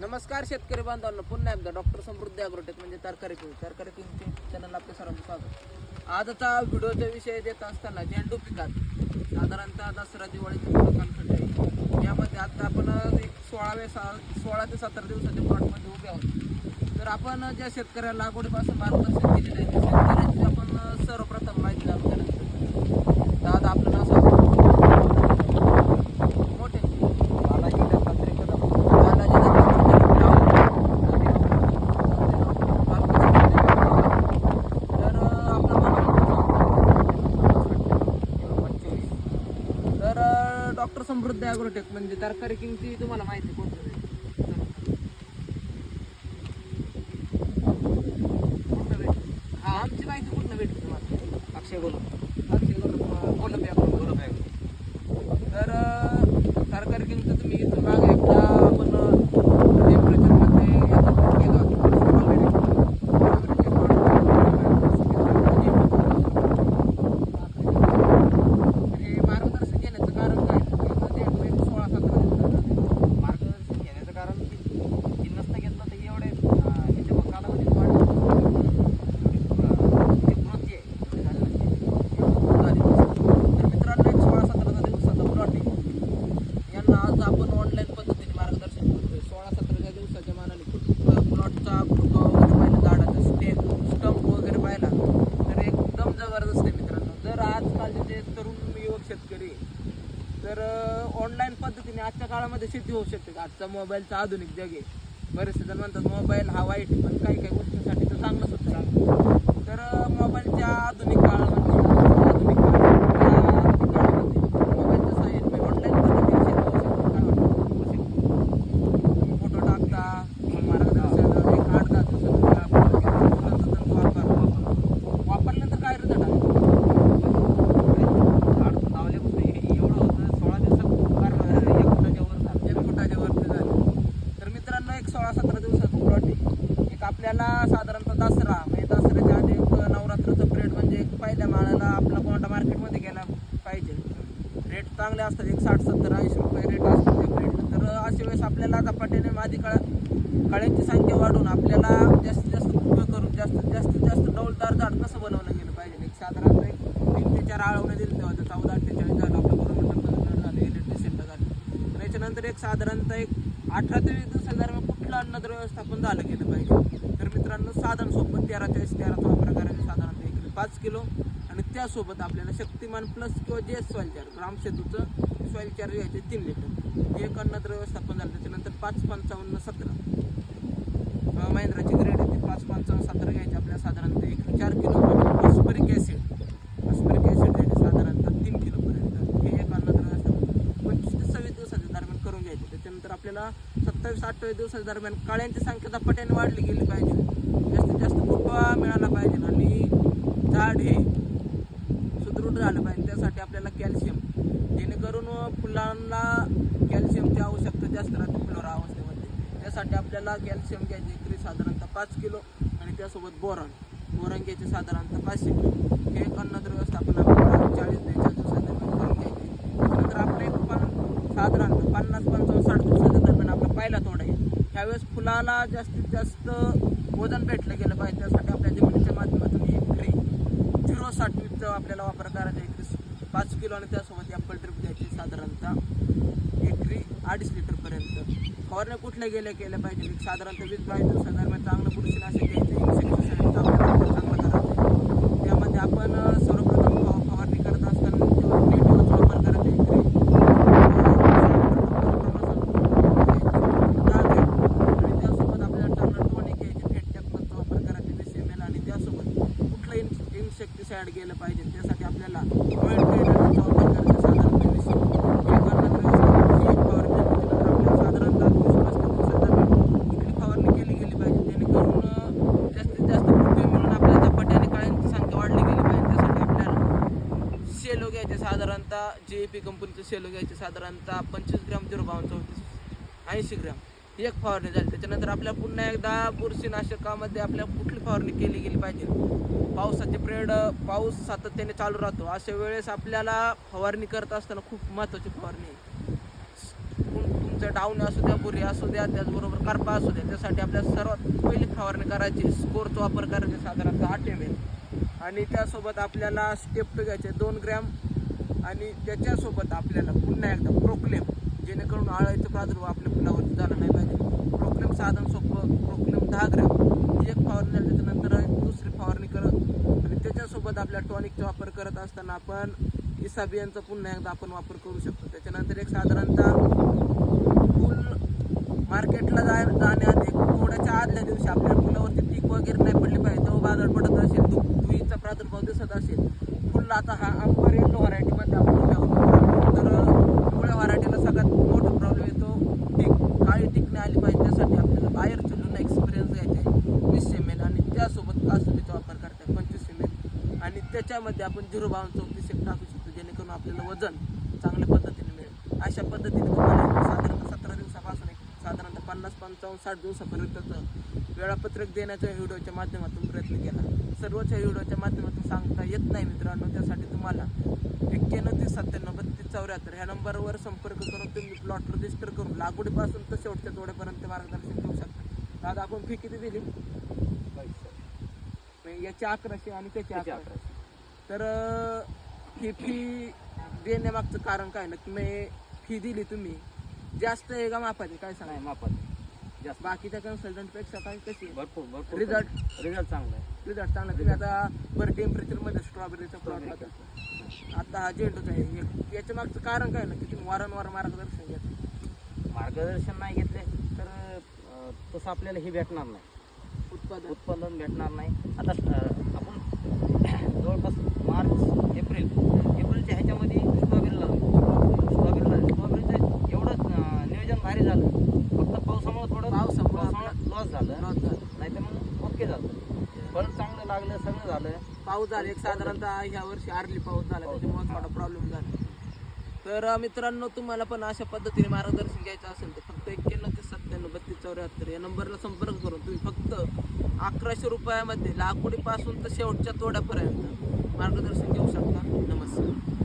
नमस्कार शेतकरी बांधवांना. पुन्हा एकदा डॉक्टर समृद्धी अग्रोटेक म्हणजे तरकारी किंग तरकारी किंगचे चॅनल आपल्या सर्वांचं स्वागत. आजचा व्हिडिओचा विषय देत असताना झेंडू पिकात साधारणतः दसरा दिवाळीचे कालखंड आहे यामध्ये आता आपण एक सोळाव्या सा सोळा ते सतरा दिवसाच्या प्लॉटमध्ये उभे आहोत. तर आपण ज्या शेतकऱ्याला लागवडीपासून मार्गदर्शन केलेलं आहे त्या शेतकऱ्यांची आपण सर्वप्रथम माहिती जाणून घेण्यासाठी दादा आपलं नाव सांगा मोठे बालाजी दत्तात्रय कदम बालाजी दत्तात्रय कदम तर आपलं तर डॉक्टर समृद्ध ॲग्रोटेक म्हणजे तरकारी किंगची तुम्हाला माहिती कोणतं कुठनं भेटते हा आमची माहिती कुठनं भेटते तुम्हाला? अक्षय बोला अक्षय बोलू बोलू बोलू तर सरकारी किंमत तुम्ही इथून मागे एकदा आपण टेम्परेचरमध्ये याचा plot केला होता. हे मार्गदर्शन घेण्याचं कारण काय ते एक सोळा सतरा दिवसाचं मार्गदर्शन घेण्याचं कारण की की नसतं घेतलं तर एवढे अं, ह्याच्या मग कालावधीत वाढ एवढी, अं, जी वृत्ती आहे ती झाली नसते. तर मित्रांनो एक सोळा सतरा दिवसाचा प्लॉट आहे यांना आज आपण ऑनलाईन पद्धतीने मार्गदर्शन करतोय सोळा सतराच्या दिवसाच्या मानाने प्लॉटचा फुटवा वगैरे पाहिला झाडाचा स्टेप स्टंप वगैरे पाहिला तर एकदम जबरदस्त आहे मित्रांनो जर आजकालचे जे तरुण युवक शेतकरी तर ऑनलाईन पद्धतीने आजच्या काळामध्ये शेती होऊ शकते. का आजचा मोबाईलचा आधुनिक जग आहे. बरेचसे जण म्हणतात मोबाईल हा वाईट पण काही काही गोष्टींसाठी तर चांगलंच होतं तर मोबाईलच्या आधुनिक काळामध्ये आधुनिक काळामध्ये या आधुनिक काळामध्ये मोबाईलच्या साहाय्याने ऑनलाईन पद्धतीने शेती होऊ शकते काय वाटतं फोटो टाकता मार्गदर्शन एक आठ दहा दिवसात आपण तंत्रज्ञान वापर वापरल्यानंतर काय रिझल्ट आहे झाड लावल्यापासून हे एवढं होतं सोळा दिवसात फार अं, एक फुटाच्या वर झालं एक फुटाच्या वरती झाले तर मित्रांनो एक सोळा सतरा दिवसाचा प्लॉट आहे एक आपल्याला साधारणतः दसरा म्हणजे दसऱ्याच्या आधी एक नवरात्राचं पिरियड म्हणजे एक पहिल्या माळाला आपला कोणता मार्केटमध्ये गेला पाहिजे रेट चांगले असतात एक साठ सत्तर ऐंशी रुपये रेट असतात त्या पिरियडला तर अशा वेळेस आपल्याला झपाट्याने मादी काळ काळ्यांची संख्या वाढवून आपल्याला जास्तीत जास्त उपयोग करून जास्तीत जास्तीत जास्त झाड कसं बनवलं गेलं पाहिजे? एक साधारणतः एक तीन ते चार आळवण्यातील दिले तेव्हा ते चौदा अठ्ठेचाळीस झालं. आपलं गव्हर्नमेंट झालं इलेक्ट्रिसिटीला झालं. त्याच्यानंतर एक साधारणतः एक अठरा ते वीस दिवसादरम्यान कुठलं अन्नद्रव्य व्यवस्थापन झालं गेलं पाहिजे? तर मित्रांनो साधन सोबत तेरा चाळीस तेरा चौदा प्रकाराने साधारणतः एक पाच किलो. आणि त्यासोबत आपल्याला शक्तिमान प्लस किंवा जे सॉईल चार ग्रामसेतूचं सॉईल चार घ्यायचे तीन लिटर एक अन्नद्र व्यवस्थापन झालं. त्याच्यानंतर पाच पंचावन्न सतरा. महिंद्राची माणसाला साखर घ्यायची आपल्याला साधारणतः एक चार kilo phosphoric acid phosphoric acid द्यायचे साधारणतः तीन किलोपर्यंत हे एक अन्नद्रव्य पंचवीस ते सव्वीस दिवसाच्या दरम्यान करून घ्यायचे. त्याच्यानंतर आपल्याला सत्तावीस अठ्ठावीस दिवसाच्या दरम्यान काळ्यांची संख्या झपाट्याने वाढली गेली पाहिजे. जास्तीत जास्त फुटवा मिळाला पाहिजे आणि झाड हे सुदृढ झालं पाहिजे. त्यासाठी आपल्याला कॅल्शियम. जेणेकरून फुलांना कॅल्शियमची आवश्यकता जास्त राहते. त्यासाठी आपल्याला कॅल्शियम घ्यायचे एकरी साधारणतः पाच किलो आणि त्यासोबत बोरॉन. बोरॉन घ्यायचे साधारणतः पाचशे किलो. हे एक अन्नद्रव्य व्यवस्थापन आपल्याला चाळीस बेचाळीस दिवसाच्या दरम्यान करून घ्यायचे. त्यानंतर आपलं एक पण साधारणतः पन्नास पंचावन्न साठ दिवसाच्या दरम्यान आपला पहिला तोडा आहे त्यावेळेस फुलाला जास्तीत जास्त वजन भेटलं गेलं पाहिजे. त्यासाठी आपल्या जमिनीच्या माध्यमातून एकरी झिरो साठ वीजचा आपल्याला वापर करायचा एकरी पाच किलो आणि त्यासोबत ॲपल ट्रिप घ्यायची साधारणतः अडीच लिटरपर्यंत फवारण्या कुठल्या गेल्या केल्या पाहिजे? साधारणतः वीस बावीस दिवसादरम्यान चांगलं बुरशीनाशक घ्यायचं इन्सेक्टिसाईडचा आपल्याला वापर चांगला करायचा त्यामध्ये आपण अं, सर्वप्रथम फवा- फवारणी करत असताना तेव्हा नेटवर्कचा वापर करायचा एकरी आणि त्यासोबत आपल्याला टर्नर टोनिक घ्यायचे फेट टेक्नोचा वापर करायचे वीस एम एल आणि त्यासोबत कुठलं इन इन्सेक्टिसाईड गेलं पाहिजे त्यासाठी आपल्याला ऑइल ट्रेनरचा वापर करायचा साधारणतः वीस एक अन्नद्रव्य व्यवस्थापनाची एक फवारणी झाली. त्यानंतर आपल्याला साधारणतः वीस पस्तीस दिवसादरम्यान इकडे फवारणी केली गेली पाहिजे जेणेकरून अं, जास्तीत जास्त फुटवे मिळून आपल्या झपाट्याने काळ्यांची संख्या वाढली गेली पाहिजे त्यासाठी आपल्याला शेलो घ्यायचे साधारणतः जे पी कंपनीचं शेलो घ्यायचे साधारणतः पंचवीस ग्राम झिरो बावन्न चौतीस ऐंशी ग्राम. एक फवारणी झाली. त्याच्यानंतर आपल्या पुन्हा एकदा बुरशीनाशकामध्ये आपल्या कुठली फवारणी केली गेली पाहिजे? पावसाचे पिरियड पाऊस सातत्याने चालू राहतो. अशा वेळेस आपल्याला फवारणी करत असताना खूप महत्त्वाची फवारणी आहे. तुम- तुमचं डाऊन असू द्या बुरी असू द्या त्याचबरोबर कारपा असू द्या त्यासाठी आपल्याला सर्वात पहिली फवारणी करायची स्कोरचा वापर करायचा साधारणतः आठ एम एल आणि त्यासोबत आपल्याला स्टेप घ्यायचे दोन ग्रॅम आणि त्याच्यासोबत आपल्याला पुन्हा एकदा प्रोक्लेम जेणेकरून आळायचा प्रादुर्भाव आपल्या फुलावरती झाला नाही पाहिजे. प्रोक्लेम साधन सोपं प्रोक्लेम दहा ग्रॅम एक फवारणी झाली त्याच्यानंतर दुसरी फवारणी करत आणि त्याच्यासोबत आपल्या टॉनिकचा वापर करत असताना आपण इसाबियांचा पुन्हा एकदा आपण वापर करू शकतो. त्याच्यानंतर एक साधारणतः फुल मार्केटला जाय जाण्याआधी थोड्याच्या आदल्या दिवशी आपल्या फुलावरती पीक वगैरे नाही पडली पाहिजे तो बाजार पडत असेल प्रादुर्भाव दिसत असेल. फुल आता हा अंबर येतो व्हरायटीमध्ये आपण ठेवतो. तर पुढे व्हरायटीला सगळ्यात मोठा प्रॉब्लेम येतो. टीक काळी टीक नाही आली पाहिजे त्यासाठी आपल्याला बाहेर चुलून एक्सपिरियन्स घ्यायचा आहे. वीस एम एल आणि त्यासोबत कासुरीचा वापर करता पंचवीस एम एल आणि त्याच्यामध्ये आपण झिरो बावन चौतीस एक टाकू शकतो जेणेकरून आपल्याला वजन चांगल्या पद्धतीने मिळेल. अशा पद्धतीने तुम्हाला साधारण सतरा दिवसापासून एक साधारणतः पन्नास पंचावन्न साठ दिवसापर्यंतचं वेळापत्रक देण्याच्या व्हिडिओच्या माध्यमातून प्रयत्न केला. सर्वच व्हिडिओच्या माध्यमातून सांगता येत नाही मित्रांनो त्यासाठी तुम्हाला एक्क्याण्णव तीस सत्त्याण्णव बत्तीस चौऱ्याहत्तर ह्या नंबरवर संपर्क करून तुम्ही प्लॉट रजिस्टर करून लागवडीपासून तर शेवटच्या तोड्यापर्यंत मार्गदर्शन घेऊ शकता. दादा आपण फी किती दिली? म्हणजे याची अकराशे आणि त्याची अकराशे. तर ही फी देण्यामागचं कारण काय? ना तुम्ही फी दिली तुम्ही. जास्त आहे का मापाची काय सांगा नाही मापात जास्त. बाकीच्या कन्सल्टंटपेक्षा काय कशी भरपूर भरपूर Result? रिझल्ट चांगला आहे. रिझल्ट चांगला तुम्ही आता बरं टेम्परेचरमध्ये स्ट्रॉबेरीचा प्लॉट होता आता हा झेंडूचा आहे. याच्या मागचं कारण काय ना की तुम्ही वारंवार मार्गदर्शन घेता मार्गदर्शन नाही घेतले तर अं, तसं आपल्याला हे भेटणार नाही. उत्पादन. उत्पादन भेटणार नाही. आता अं, आपण जवळपास मार्च एप्रिल एप्रिलच्या ह्याच्यामध्ये स्ट्रॉबेरी लावली स्ट्रॉबेरी लावली स्ट्रॉबेरीचं एवढं अं, नियोजन भारी झालं फक्त पावसामुळे थोडं पावसामुळं पावसामुळे लॉस झालं Loss झालं. नाही तर मग ओके झालं फळ चांगलं लागलं सगळं झालं पाऊस झाला. एक साधारणतः ह्या वर्षी आरली पाऊस झाला त्याच्यामुळे थोडा प्रॉब्लेम झाला. तर मित्रांनो तुम्हाला पण अशा पद्धतीने मार्गदर्शन घ्यायचं असेल तर फक्त एक्क्याण्णव ते सत्त्याण्णव बत्तीस चौऱ्याहत्तर या नंबरला संपर्क करून तुम्ही फक्त अकराशे रुपयामध्ये लागवडीपासून तर शेवटच्या तोड्यापर्यंत मार्गदर्शन घेऊ शकता. नमस्कार.